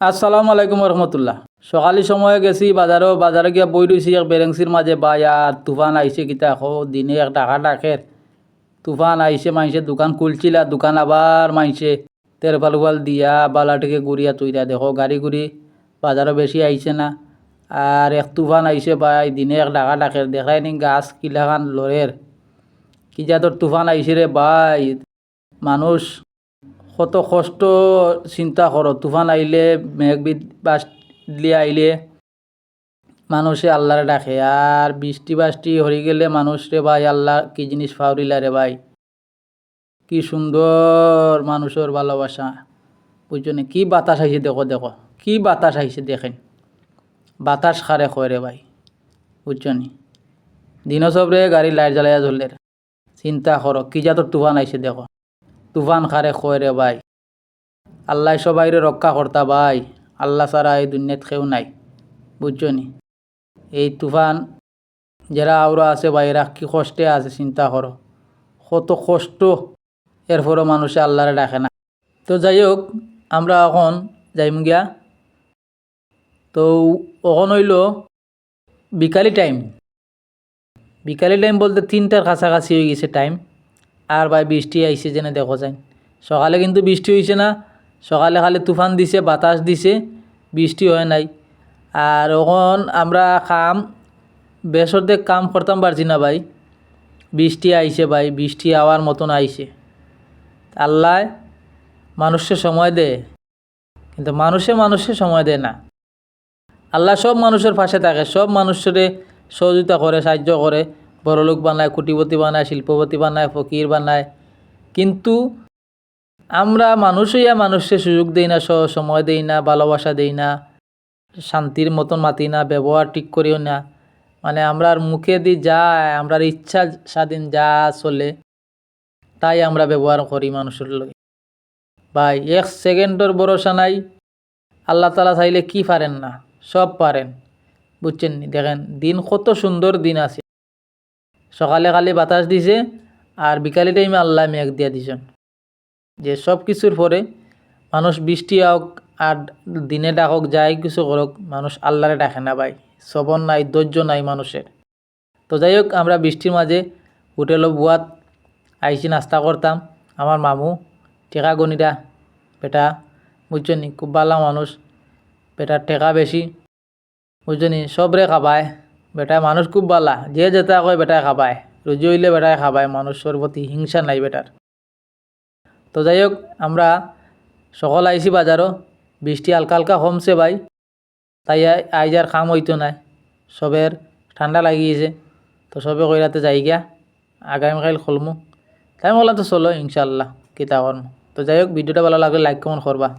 আসসালামু আলাইকুম রহমতুল্লাহ। সকালে সময়ে গেছি, বাজারও, বাজারে গিয়া বই রয়েছি এক বেরেংসির মাঝে বাই আর তুফান আইসে কিতা এখন দিনে এক টাকা ডাকের তুফান আইসে মাইসে দোকান খুলছিল দোকান আবার মাইসে তেরপাল উপাল দিয়া, বালাটিকে গুড়িয়া তুইরা দেখো, গাড়ি গুড়ি বাজারও বেশি আইসে না। আর এক তুফান আইসে বাই, দিনে এক টাকা ডাকের দেখাই নি, গাছ কিলাখান লরের কি যা তোর তুফান আইসে রে বাই। মানুষ কত কষ্ট চিন্তা করো তুফান আইলে মেঘ দিয়ে আইলে মানুষে আল্লাহরে ডাকে। আর বৃষ্টি বাষ্টি হয়ে গেলে মানুষ রে ভাই, আল্লাহ কি জিনিস ফাউরিলা রে ভাই? কি সুন্দর মানুষের ভালোবাসা। বুঝছ নি? কি বাতাস আইছে দেখো দেখো। কি বাতাস আইছে দেখেন। বাতাস খারে কয় রে ভাই। বুঝছ নি? দিনও সবরে গাড়ি লাইট জ্বালাইয়া ধরলে চিন্তা করো কি জাতর তুফান আইছে দেখো। তুফান খারে কয় রে ভাই। আল্লাহ সবাইরে রক্ষা কর্তা ভাই। আল্লাহ ছাড়া এই দুনিয়াত খেউ নাই, বুঝছ নি? এই তুফান, যারা আউরা আছে ভাই, এরা কি কষ্টে আছে চিন্তা করো। কত কষ্ট, এরপরও মানুষে আল্লাহরে ডাকে না। তো যাই হোক, আমরা এখন যাইম গিয়া। তো ওখন হইল বিকালি টাইম বিকালি টাইম বলতে তিনটার কাছাকাছি হয়ে গেছে টাইম আর ভাই বৃষ্টি আইছে যেন দেখো যায় সকালে কিন্তু বৃষ্টি হয়েছে না, সকালে খালি তুফান দিছে, বাতাস দিছে, বৃষ্টি হয় নাই। আর ওখন আমরা কাম বেসরদে কাম করতাম পারছি না ভাই। বৃষ্টি আইছে ভাই, বৃষ্টি আওয়ার মতন আইছে আল্লাহ মানুষকে সময় দেয় কিন্তু মানুষে মানুষে সময় দেয় না। আল্লাহ সব মানুষের পাশে থাকে, সব মানুষের সহযোগিতা করে, সাহায্য করে। বড়লোক বানায়, কোটিপতি বানায়, শিল্পপতি বানায়, ফকির বানায়। কিন্তু আমরা মানুষ হইয়া মানুষকে সুযোগ দেই না স- সময় দেই না, ভালোবাসা দেই না, শান্তির মতন মাতি না, ব্যবহার ঠিক করিও না। মানে আমরার মুখে দি যায় আমরার ইচ্ছা স্বাধীন যা চলে, তাই আমরা ব্যবহার করি মানুষের লগে। ভাই, এক সেকেন্ডের ভরসা নাই। আল্লাহ তালা চাইলে কি পারেন না? সব পারেন। বুঝছেন দেখেন, দিন কত সুন্দর দিন আছে। সকালে খালি বাতাস দিছে আর বিকালে টাইমে আল্লাহ মেঘ দিয়া দিছেন যে সব কিছুর পরে মানুষ বৃষ্টি হোক আর দিনে ডাকক, যাই কিছু করুক, মানুষ আল্লাহরে ডাকে না ভাই। সবর নাই, ধৈর্য নাই মানুষের। তো যাই হোক, আমরা বৃষ্টির মাঝে হোটেলও বুয়াত আইসি নাস্তা করতাম। আমার মামু টেকা গনিরা বেটা, বুঝছ নি? খুব ভালো মানুষ, বেটার টেকা বেশি, বুঝছ নি? সবরে খাবায়। বেটা, মানুষ খুব বালা। যে যেটা কয় বেটায় খাবায়। রুজি হইলে বেটায় খাবায় মানুষের প্রতি হিংসা নাই বেটার তো যাই হোক, আমরা সকল আইসি বাজারও বৃষ্টি হালকা হালকা কমছে ভাই। তাই আই- আইজ আর কাম হইতো নাই। সবের ঠান্ডা লাগিয়েছে তো সবে কইরাতে যাই গিয়া। আগামীকাল খুলমু। তাই বললাম তো চলো ইনশাল্লাহ কিতা করমু। তো যাই হোক, ভিডিওটা ভালো লাগলে লাইক কমেন্ট করবা।